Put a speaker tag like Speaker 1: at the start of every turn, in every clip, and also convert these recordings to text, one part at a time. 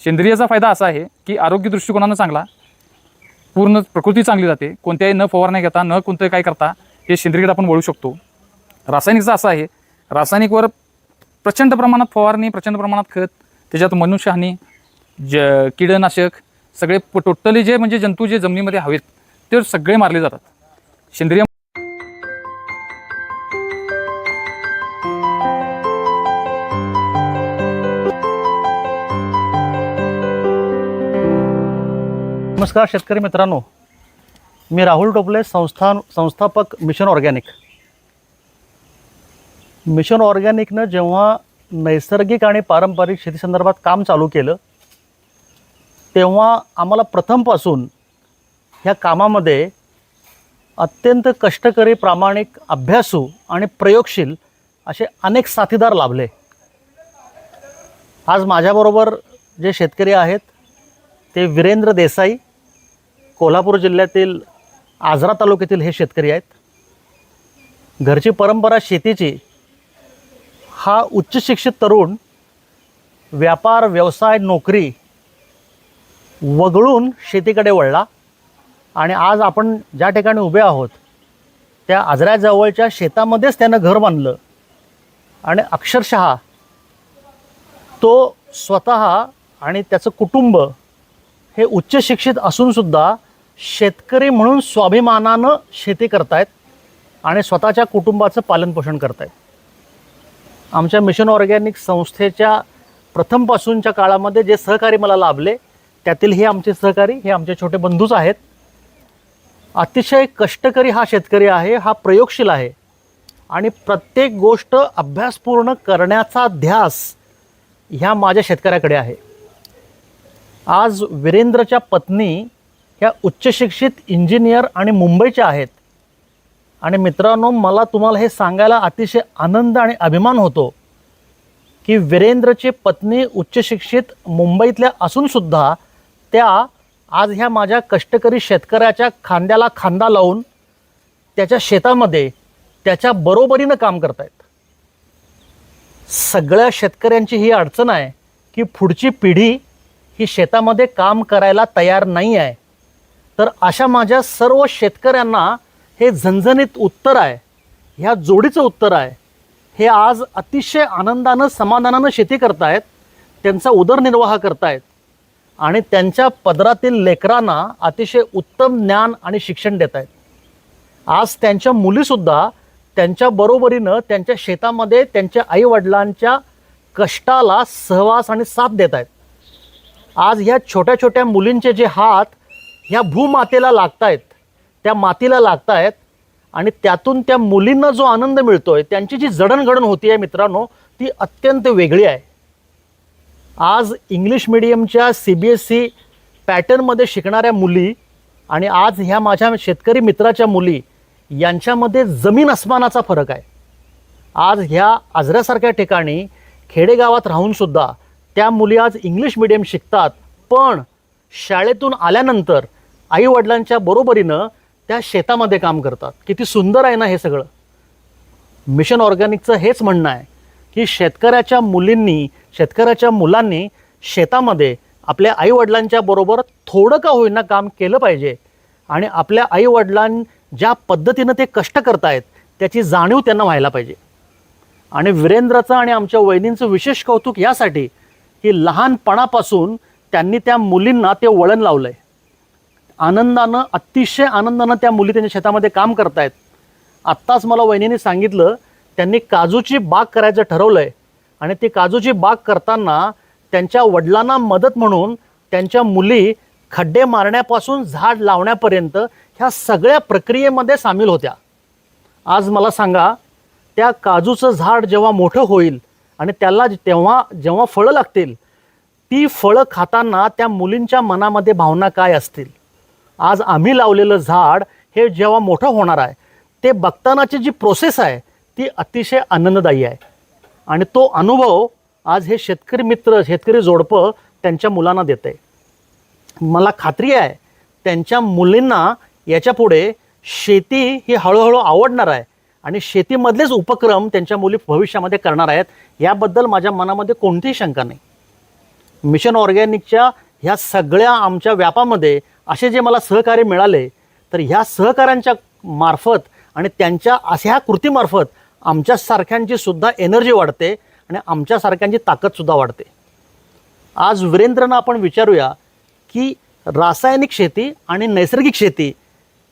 Speaker 1: सेंद्रियचा फायदा असा आहे की आरोग्य दृष्टिकोनानं चांगला पूर्ण प्रकृती चांगली जाते कोणत्याही न फवारण्या घेता न कोणतं काय करता हे सेंद्रियकडे आपण वळू शकतो. रासायनिकचा असा आहे रासायनिकवर प्रचंड प्रमाणात फवारणी प्रचंड प्रमाणात खत त्याच्यात मनुष्यहानी ज कीडनाशक सगळे टोटली जे म्हणजे जंतू जे जमिनीमध्ये हवेत ते सगळे मारले जातात. सेंद्रिय
Speaker 2: नमस्कार शेतकरी मित्रांनो. मी राहुल टोपले संस्थान संस्थापक मिशन ऑर्गॅनिक. मिशन ऑर्गॅनिकनं जेव्हा नैसर्गिक आणि पारंपरिक शेतीसंदर्भात काम चालू केलं तेव्हा आम्हाला प्रथमपासून ह्या कामामध्ये अत्यंत कष्टकरी प्रामाणिक अभ्यासू आणि प्रयोगशील असे अनेक साथीदार लाभले. आज माझ्याबरोबर जे शेतकरी आहेत ते वीरेंद्र देसाई कोल्हापूर जिल्ह्यातील आजरा तालुक्यातील हे शेतकरी आहेत. घरची परंपरा शेतीची हा उच्च शिक्षित तरुण व्यापार व्यवसाय नोकरी वगळून शेतीकडे वळला आणि आज आपण ज्या ठिकाणी उभे आहोत त्या आजऱ्याजवळच्या शेतामध्येच त्यानं घर बांधलं. आणि अक्षरशः तो स्वतः आणि त्याचं कुटुंब हे उच्च शिक्षित असूनसुद्धा शेतकरी म्हणून स्वाभिमानानं शेती करतायत आणि स्वतःच्या कुटुंबाचं पालनपोषण करतायत. आमच्या मिशन ऑर्गॅनिक संस्थेच्या प्रथमपासूनच्या काळामध्ये जे सहकारी मला लाभले त्यातील हे आमचे सहकारी हे आमचे छोटे बंधूच आहेत. अतिशय कष्टकरी हा शेतकरी आहे हा प्रयोगशील आहे. आणि प्रत्येक गोष्ट अभ्यासपूर्ण करण्याचा ध्यास ह्या माझ्या शेतकऱ्याकडे आहे. आज वीरेंद्रच्या पत्नी ह्या उच्चशिक्षित इंजिनियर आणि मुंबईच्या आहेत. आणि मित्रांनो मला तुम्हाला हे सांगायला अतिशय आनंद आणि अभिमान होतो की वीरेंद्रची पत्नी उच्चशिक्षित मुंबईतल्या असूनसुद्धा त्या आज ह्या माझ्या कष्टकरी शेतकऱ्याच्या खांद्याला खांदा लावून त्याच्या शेतामध्ये त्याच्या बरोबरीनं काम करतायत. सगळ्या शेतकऱ्यांची ही अडचण आहे की पुढची पिढी ही शेतामध्ये काम करायला तयार नाही आहे. तर अशा माझ्या सर्व शेतकऱ्यांना हे झणझणीत उत्तर आहे ह्या जोडीचं उत्तर आहे. हे आज अतिशय आनंदानं समाधानानं शेती करतायत त्यांचा उदरनिर्वाह करतायत आणि त्यांच्या पदरातील लेकरांना अतिशय उत्तम ज्ञान आणि शिक्षण देत आहेत आज त्यांच्या मुलीसुद्धा त्यांच्या बरोबरीनं त्यांच्या शेतामध्ये त्यांच्या आईवडिलांच्या कष्टाला सहवास आणि साथ देत आहेत आज ह्या छोट्या छोट्या मुलींचे जे हात ह्या भूमातेला लागतायत त्या मातीला लागतायत आहेत आणि त्यातून त्या मुलींना जो आनंद मिळतोय त्यांची जी जडणघडण होती आहे मित्रांनो ती अत्यंत वेगळी आहे. आज इंग्लिश मिडियमच्या सी बी एस सी पॅटर्नमध्ये शिकणाऱ्या मुली आणि आज ह्या माझ्या शेतकरी मित्राच्या मुली यांच्यामध्ये जमीन अस्मानाचा फरक आहे. आज ह्या आजऱ्यासारख्या ठिकाणी खेडेगावात राहूनसुद्धा त्या मुली आज इंग्लिश मिडियम शिकतात पण शाळेतून आल्यानंतर आईवडिलांच्या बरोबरीनं त्या शेतामध्ये काम करतात. किती सुंदर आहे ना हे सगळं. मिशन ऑर्गॅनिकचं हेच म्हणणं आहे की शेतकऱ्याच्या मुलींनी शेतकऱ्याच्या मुलांनी शेतामध्ये आपल्या आईवडिलांच्या बरोबर थोडं का होईना काम केलं पाहिजे आणि आपल्या आईवडिलां ज्या पद्धतीनं ते कष्ट करतायत त्याची जाणीव त्यांना व्हायला पाहिजे. आणि वीरेंद्रचं आणि आमच्या वहिनींचं विशेष कौतुक यासाठी की लहानपणापासून त्यांनी त्या मुलींना ते वळण लावलं आहे आनंदानं अतिशय आनंदानं त्या मुली त्यांच्या शेतामध्ये काम करतायत. आत्ताच मला वहिनीने सांगितलं त्यांनी काजूची बाग करायचं ठरवलं आहे आणि ती काजूची बाग करताना त्यांच्या वडिलांना मदत म्हणून त्यांच्या मुली खड्डे मारण्यापासून झाड लावण्यापर्यंत ह्या सगळ्या प्रक्रियेमध्ये सामील होत्या. आज मला सांगा त्या काजूचं झाड जेव्हा मोठं होईल आणि त्याला तेव्हा जेव्हा फळं लागतील ती फळं खाताना त्या मुलींच्या मनामध्ये भावना काय असतील? आज आम्ही लावलेलं झाड हे जेव्हा मोठं होणार आहे ते बघतानाची जी प्रोसेस आहे ती अतिशय आनंददायी आहे. आणि तो अनुभव आज हे शेतकरी मित्र शेतकरी जोडपं त्यांच्या मुलांना देत आहे मला खात्री आहे त्यांच्या मुलींना याच्यापुढे शेती ही हळूहळू आवडणार आहे आणि शेतीमधलेच उपक्रम त्यांच्या मुली भविष्यामध्ये करणार आहेत याबद्दल माझ्या मनामध्ये कोणतीही शंका नाही. मिशन ऑर्गॅनिकच्या ह्या सगळ्या आमच्या व्यापामध्ये असे जे मला सहकार्य मिळाले तर ह्या सहकाऱ्यांच्या मार्फत आणि त्यांच्या अशा ह्या कृतीमार्फत आमच्यासारख्यांची सुद्धा एनर्जी वाढते आणि आमच्यासारख्यांची ताकदसुद्धा वाढते. आज वीरेंद्रनं आपण विचारूया की रासायनिक शेती आणि नैसर्गिक शेती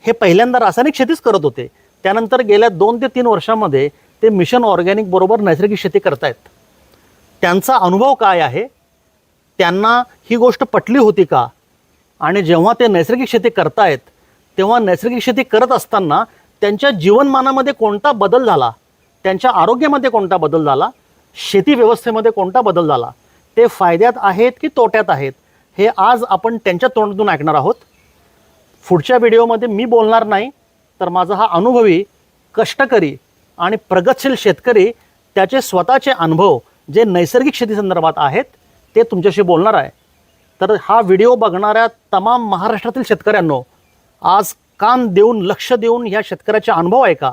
Speaker 2: हे पहिल्यांदा रासायनिक शेतीच करत होते. त्यानंतर गेल्या दोन ते तीन वर्षामध्ये ते मिशन ऑर्गॅनिक बरोबर नैसर्गिक शेती करतायत. त्यांचा अनुभव काय आहे? त्यांना ही गोष्ट पटली होती का? आणि जेव्हा ते नैसर्गिक शेती करतायत तेव्हा नैसर्गिक शेती करत असताना त्यांच्या जीवनमानामध्ये कोणता बदल झाला? त्यांच्या आरोग्यामध्ये कोणता बदल झाला? शेती व्यवस्थेमध्ये कोणता बदल झाला? ते फायद्यात आहेत की तोट्यात आहेत? हे आज आपण त्यांच्या तोंडातून ऐकणार आहोत. पुढच्या व्हिडिओमध्ये मी बोलणार नाही तर माझा हा अनुभवी कष्टकरी आणि प्रगतशील शेतकरी त्याचे स्वतःचे अनुभव जे नैसर्गिक शेतीसंदर्भात आहेत ते तुमच्याशी बोलणार आहे. तर हा व्हिडिओ बघणाऱ्या तमाम महाराष्ट्रातील शेतकऱ्यांनो आज कान देऊन लक्ष देऊन ह्या शेतकऱ्याचे अनुभव ऐका.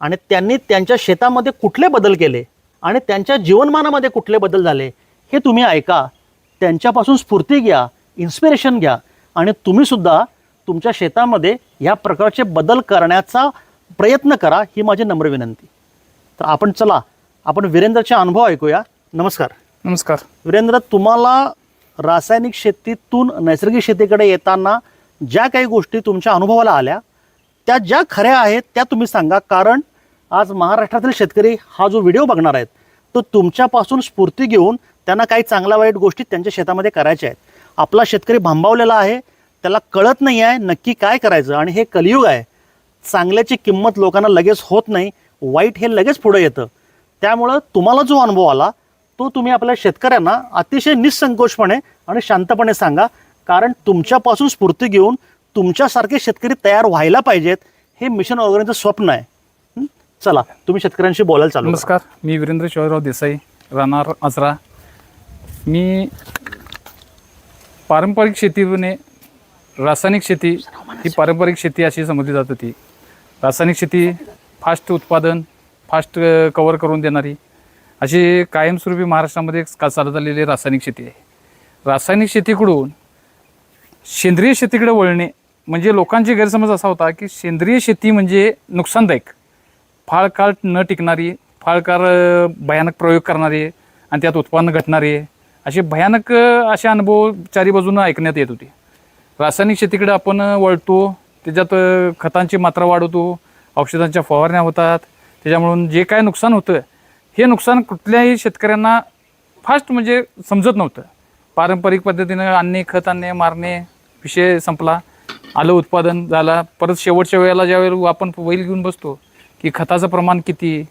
Speaker 2: आणि त्यांनी त्यांच्या शेतामध्ये कुठले बदल केले आणि त्यांच्या जीवनमानामध्ये कुठले बदल झाले हे तुम्ही ऐका. त्यांच्यापासून स्फूर्ती घ्या इन्स्पिरेशन घ्या. आणि तुम्हीसुद्धा तुमच्या शेतामध्ये या प्रकारचे बदल करण्याचा प्रयत्न करा ही माझी नम्र विनंती. तर आपण चला आपण वीरेंद्रचे अनुभव ऐकूया. नमस्कार.
Speaker 1: नमस्कार.
Speaker 2: वीरेंद्र तुम्हाला रासायनिक शेतीतून नैसर्गिक शेतीकडे येताना ज्या काही गोष्टी तुमच्या अनुभवाला आल्या त्या ज्या खऱ्या आहेत त्या तुम्ही सांगा. कारण आज महाराष्ट्रातील शेतकरी हा जो व्हिडिओ बघणार आहेत तो तुमच्यापासून स्फूर्ती घेऊन त्यांना काही चांगल्या वाईट गोष्टी त्यांच्या शेतामध्ये करायच्या आहेत. आपला शेतकरी भांबावलेला आहे त्याला कळत नाही आहे नक्की काय करायचं आणि हे कलियुग आहे. चांगल्याची किंमत लोकांना लगेच होत नाही वाईट हे लगेच पुढे येतं. त्यामुळं तुम्हाला जो अनुभव आला तो तुम्ही आपल्या शेतकऱ्यांना अतिशय निसंकोचपणे आणि शांतपणे सांगा कारण तुमच्यापासून स्फूर्ती घेऊन तुमच्यासारखे शेतकरी तयार व्हायला पाहिजेत हे मिशन ऑर्गनाचं स्वप्न आहे. चला तुम्ही शेतकऱ्यांशी बोलायला चालू
Speaker 1: नमस्कार मी वीरेंद्र शिवाजीराव देसाई राहणार आजरा. मी पारंपरिक शेतीने रासायनिक शेती ही पारंपरिक शेती अशी समजली जात होती. रासायनिक शेती फास्ट उत्पादन फास्ट कवर करून देणारी अशी कायमस्वरूपी महाराष्ट्रामध्ये का चालत आलेली रासायनिक शेती आहे. रासायनिक शेतीकडून सेंद्रिय शेतीकडे वळणे म्हणजे लोकांची गैरसमज असा होता की सेंद्रिय शेती म्हणजे नुकसानदायक. फाळ काळ न टिकणारी फाळ काळ भयानक प्रयोग करणारे आणि त्यात उत्पन्न घटणारे असे भयानक असे अनुभव चारी बाजूनं ऐकण्यात येत होते. रासायनिक शेतीकडे आपण वळतो त्याच्यात खतांची मात्रा वाढवतो औषधांच्या फवारण्या होतात त्याच्यामुळून जे काय नुकसान होतं हे नुकसान कुठल्याही शेतकऱ्यांना फास्ट म्हणजे समजत नव्हतं. पारंपरिक पद्धतीनं आणणे खत आणणे मारणे विषय संपला. आलं उत्पादन झाला. परत शेवटच्या वेळेला ज्यावेळेला आपण बैल घेऊन बसतो की खताचं प्रमाण किती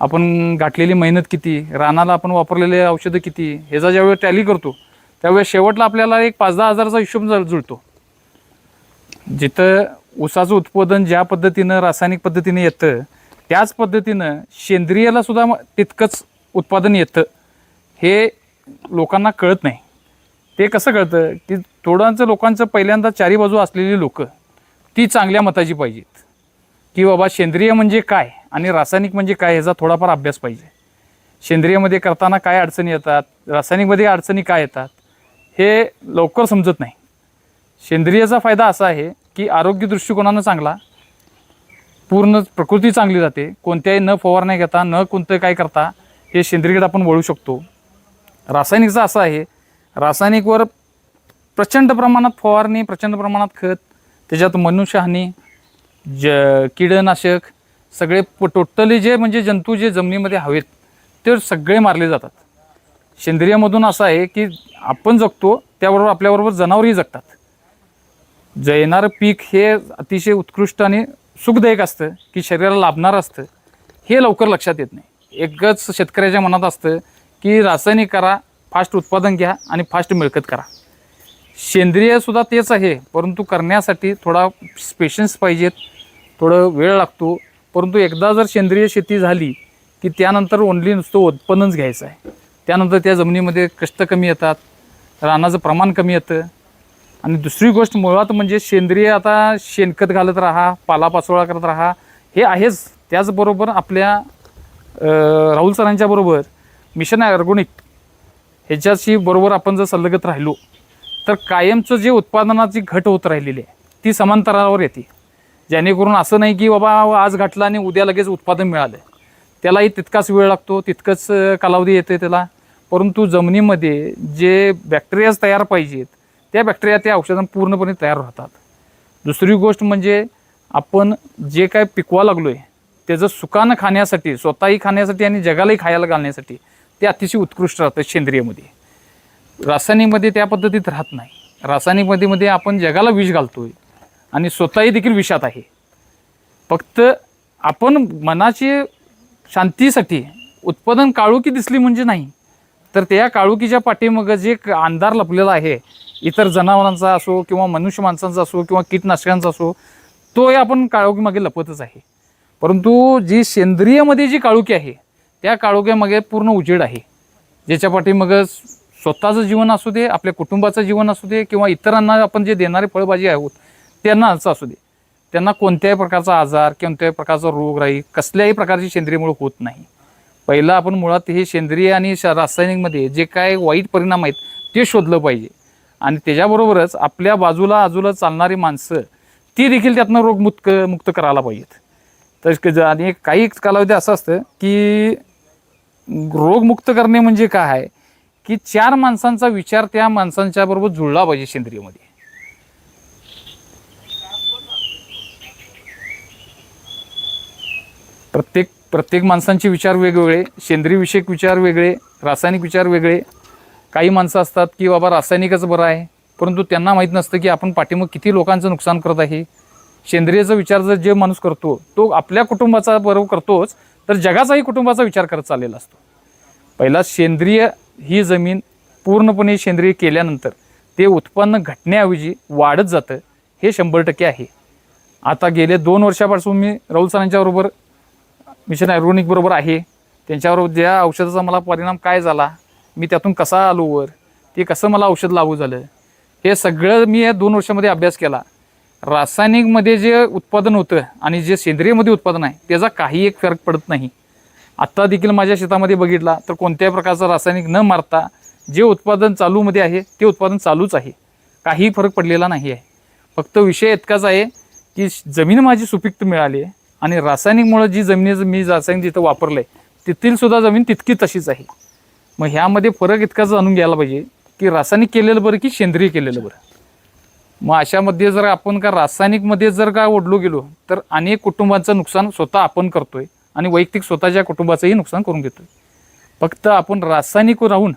Speaker 1: आपण गाठलेली मेहनत किती रानाला आपण वापरलेले औषधं किती ह्याचा ज्यावेळेस टॅली करतो त्यावेळेस शेवटला आपल्याला एक पाच दहा हजाराचा हिशोब जुळतो. जिथं ऊसाचं उत्पादन ज्या पद्धतीनं रासायनिक पद्धतीने येतं त्याच पद्धतीनं सेंद्रियाला सुद्धा तितकंच उत्पादन येतं हे लोकांना कळत नाही. ते कसं कळतं की थोडांचं लोकांचं पहिल्यांदा चारी बाजू असलेली लोकं ती चांगल्या मताची पाहिजेत. की बाबा सेंद्रिय म्हणजे काय आणि रासायनिक म्हणजे काय ह्याचा थोडाफार अभ्यास पाहिजे. सेंद्रियमध्ये करताना काय अडचणी येतात रासायनिकमध्ये अडचणी काय येतात हे लवकर समजत नाही. सेंद्रियचा फायदा असा आहे की आरोग्य दृष्टिकोनानं चांगला पूर्ण प्रकृती चांगली जाते. कोणत्याही न फवारण्या घेता न कोणतं काय करता हे सेंद्रियकडे आपण वळू शकतो. रासायनिकचं असं आहे. रासायनिकवर प्रचंड प्रमाणात फवारणी प्रचंड प्रमाणात खत त्याच्यात मनुष्यहानी ज कीडनाशक सगळे टोटली जे म्हणजे जंतू जे जमिनीमध्ये हवेत ते सगळे मारले जातात. सेंद्रियमधून असं आहे की आपण जगतो त्याबरोबर आपल्याबरोबर जनावरही जगतात. जे येणारं पीक हे अतिशय उत्कृष्ट आणि सुखदायक असतं की शरीराला लाभणारं असतं हे लवकर लक्षात येत नाही. एकच शेतकऱ्याच्या मनात असतं की रासायनिक करा फास्ट उत्पादन घ्या आणि फास्ट मिळकत करा. सेंद्रियसुद्धा तेच आहे परंतु करण्यासाठी थोडा पेशन्स पाहिजेत थोडं वेळ लागतो. परंतु एकदा जर सेंद्रिय शेती झाली की त्यानंतर ओनली नुसतं उत्पन्नच घ्यायचं आहे. त्यानंतर त्या जमिनीमध्ये कष्ट कमी येतात रानाचं प्रमाण कमी येतं आणि दुसरी गोष्ट मुळात म्हणजे सेंद्रिय आता शेणखत घालत राहा पालापाचोळा करत राहा हे आहेच. त्याचबरोबर आपल्या राहुल सरांच्या बरोबर मिशन ऑर्गोनिक ह्याच्याशी बरोबर आपण जर संलग्न राहिलो तर कायमचं जे उत्पादनाची घट होत राहिलेली आहे ती समांतरावर येते. जेणेकरून असं नाही की बाबा आज घातलं आणि उद्या लगेच उत्पादन मिळालं. त्यालाही तितकाच वेळ लागतो तितकंच कालावधी येते त्याला. परंतु जमिनीमध्ये जे बॅक्टेरियाज तयार पाहिजेत त्या बॅक्टेरिया त्या औषधांना पूर्णपणे तयार राहतात. दुसरी गोष्ट म्हणजे आपण जे काय पिकवा लागलो आहे त्याचं सुकानं खाण्यासाठी स्वतःही खाण्यासाठी आणि जगालाही खायला घालण्यासाठी ते अतिशय उत्कृष्ट राहतं सेंद्रियमध्ये. रासायनिकमध्ये त्या पद्धतीत राहत नाही. रासायनिकमध्ये मध्ये आपण जगाला विष घालतोय आणि स्वतःही देखील विषात आहे. फक्त आपण मनाची शांतीसाठी उत्पादन काळुकी दिसली म्हणजे नाही तर त्या काळुकीच्या पाठीमागं जे क- अंधार लपलेला आहे इतर जनावरांचा असो किंवा मनुष्य माणसांचा असो किंवा कीटनाशकांचा असो तोही आपण काळोखीमागे लपतच आहे. परंतु जी सेंद्रियमध्ये जी काळोखी आहे त्या काळोख्यामागे पूर्ण उजेड आहे. ज्याच्या पाठीमागं स्वतःचं जीवन असू दे आपल्या कुटुंबाचं जीवन असू दे किंवा इतरांना आपण जे देणारे फळभाजी आहोत त्यांनाच असू दे. त्यांना कोणत्याही प्रकारचा आजार कोणत्याही प्रकारचा रोगराई कसल्याही प्रकारची सेंद्रियमुळे होत नाही. पहिलं आपण मुळात हे सेंद्रिय आणि श- रासायनिकमध्ये जे काय वाईट परिणाम आहेत ते शोधलं पाहिजे. आणि त्याच्याबरोबरच आपल्या बाजूला आजूला चालणारी माणसं ती देखील त्यातनं रोगमुक्त मुक्त करायला पाहिजेत. तर आणि काही कालावधी असं असतं की रोगमुक्त करणे म्हणजे काय आहे? की चार माणसांचा विचार त्या माणसांच्या बरोबर जुळला पाहिजे सेंद्रियमध्ये. प्रत्येक प्रत्येक माणसांचे विचार वेगवेगळे सेंद्रिय विषयक विचार वेगळे रासायनिक विचार वेगळे काही माणसं असतात की बाबा रासायनिकच बरं आहे. परंतु त्यांना माहीत नसतं की आपण पाठीमग किती लोकांचं नुकसान करत आहे. सेंद्रियचा विचार जर जे माणूस करतो तो आपल्या कुटुंबाचा बरोबर करतोच तर जगाचाही कुटुंबाचा विचार करत चाललेला असतो. पहिला सेंद्रिय ही जमीन पूर्णपणे सेंद्रिय केल्यानंतर ते उत्पन्न घटण्याऐवजी वाढत जातं हे शंभर टक्के आहे. आता गेले दोन वर्षापासून मी राहुल सरांच्याबरोबर मिशन ॲरोनिकबरोबर आहे. त्यांच्याबरोबर ज्या औषधाचा मला परिणाम काय झाला मी त्यातून कसा आलो वर? ते कसं मला औषध लागू झालं? हे सगळं मी या दोन वर्षामध्ये अभ्यास केला. रासायनिकमध्ये जे उत्पादन होतं आणि जे सेंद्रियमध्ये उत्पादन आहे त्याचा काही एक फरक पडत नाही. आत्ता देखील माझ्या शेतामध्ये बघितला तर कोणत्याही प्रकारचं रासायनिक न मारता जे उत्पादन चालूमध्ये आहे ते उत्पादन चालूच आहे. काही फरक पडलेला नाही आहे. फक्त विषय इतकाच आहे की जमीन माझी सुपिक्त मिळाली आहे आणि रासायनिकमुळं जी जमिनीचं मी रासायनिक जिथं वापरलं आहे तेथीलसुद्धा जमीन तितकी तशीच आहे. मग ह्यामध्ये फरक इतकाच जाणून घ्यायला पाहिजे की रासायनिक केलेलं बरं की सेंद्रिय केलेलं बरं? मग अशामध्ये जर आपण का रासायनिकमध्ये जर का ओढलो गेलो तर अनेक कुटुंबाचं नुकसान स्वतः आपण करतोय आणि वैयक्तिक स्वतःच्या कुटुंबाचंही नुकसान करून घेतोय. फक्त आपण रासायनिक राहून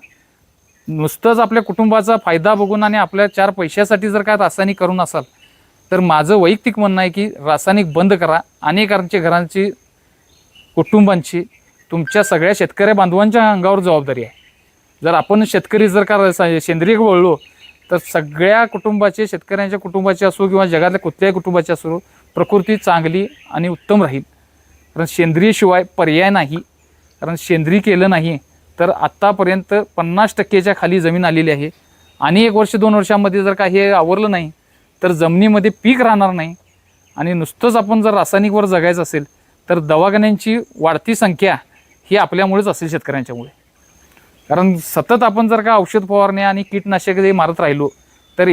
Speaker 1: नुसतंच आपल्या कुटुंबाचा फायदा बघून आणि आपल्या चार पैशासाठी जर काय रासायनिक करून असाल तर माझं वैयक्तिक म्हणणं आहे की रासायनिक बंद करा. अनेकांचे घरांची कुटुंबांची तुमच्या सगळ्या शेतकऱ्या बांधवांच्या अंगावर जबाबदारी आहे. जर आपण शेतकरी जर का रसा- सेंद्रिय वळलो तर सगळ्या कुटुंबाचे शेतकऱ्यांच्या कुटुंबाचे असो किंवा जगातल्या कुठल्याही कुटुंबाचे असो प्रकृती चांगली आणि उत्तम राहील. कारण सेंद्रियशिवाय पर्याय नाही. कारण सेंद्रिय केलं नाही तर आत्तापर्यंत पन्नास टक्केच्या खाली जमीन आलेली आहे. आणि एक वर्ष दोन वर्षामध्ये जर का हे आवरलं नाही तर जमिनीमध्ये पीक राहणार नाही. आणि नुसतंच आपण जर रासायनिकवर जगायचं असेल तर दवाखान्यांची वाढती संख्या ही आपल्यामुळेच असेल शेतकऱ्यांच्यामुळे. कारण सतत आपण जर का औषध फवारणी आणि कीटनाशक जे मारत राहिलो तर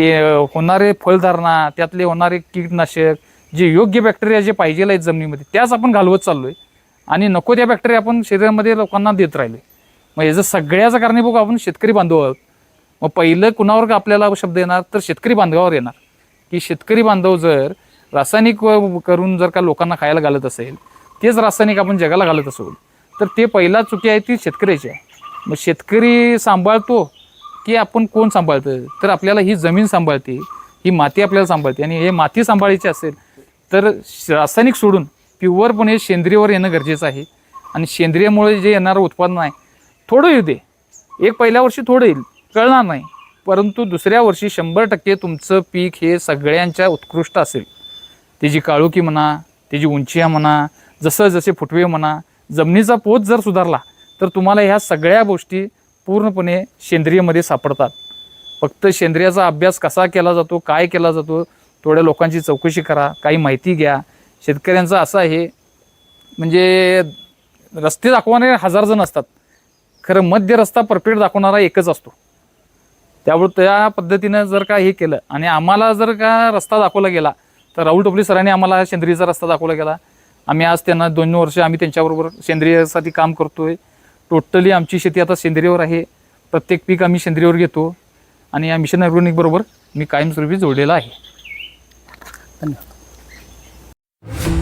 Speaker 1: होणारे फळधारणा त्यातले होणारे कीटनाशक जे योग्य बॅक्टेरिया जे पाहिजे आहेत जमिनीमध्ये त्याच आपण घालवत चाललो आहे आणि नको त्या बॅक्टेरिया आपण शरीरामध्ये लोकांना देत राहिलो मग याचं सगळ्याचं कारणीभूत आपण शेतकरी बांधव आहोत. मग पहिलं कुणावर का आपल्याला शब्द येणार तर शेतकरी बांधवावर येणार. की शेतकरी बांधव जर रासायनिक करून जर का लोकांना खायला घालत असेल तेच रासायनिक आपण जगाला घालत असू. तर ते पहिला चुकी आहे ती शेतकऱ्याची आहे. मग शेतकरी सांभाळतो की आपण कोण सांभाळतं? तर आपल्याला ही जमीन सांभाळते ही माती आपल्याला सांभाळते आणि हे माती सांभाळायची असेल तर श- रासायनिक सोडून प्युअरपणे सेंद्रियवर येणं गरजेचं आहे. आणि सेंद्रियमुळे जे येणारं उत्पादन आहे थोडं येऊ दे. एक पहिल्या वर्षी थोडं येईल कळणार नाही. परंतु दुसऱ्या वर्षी शंभर टक्के तुमचं पीक हे सगळ्यांच्या उत्कृष्ट असेल. त्याची काळुकी म्हणा त्याची उंची म्हणा जसं जसे फुटवे म्हणा जमिनीचा पोत जर सुधारला तर तुम्हाला ह्या सगळ्या गोष्टी पूर्णपणे सेंद्रियमध्ये सापडतात. फक्त सेंद्रियाचा अभ्यास कसा केला जातो काय केला जातो थोड्या लोकांची चौकशी करा काही माहिती घ्या. शेतकऱ्यांचं असं आहे म्हणजे रस्ते दाखवणारे हजार जण असतात. खरं मध्य रस्ता परफेक्ट दाखवणारा एकच असतो. त्यामुळे त्या पद्धतीनं जर का हे केलं आणि आम्हाला जर का रस्ता दाखवला गेला तर राहुल टोपली सरांनी आम्हाला सेंद्रियचा रस्ता दाखवला गेला आम्ही आज त्यांना दोन वर्ष आम्ही त्यांच्याबरोबर सेंद्रियासाठी काम करतोय. टोटली आमची शेती आता सेंद्रियवर आहे. प्रत्येक पीक आम्ही सेंद्रियवर घेतो. आणि या मिशन ऑर्गॅनिकबरोबर मी कायमस्वरूपी जोडलेला आहे.
Speaker 2: धन्यवाद.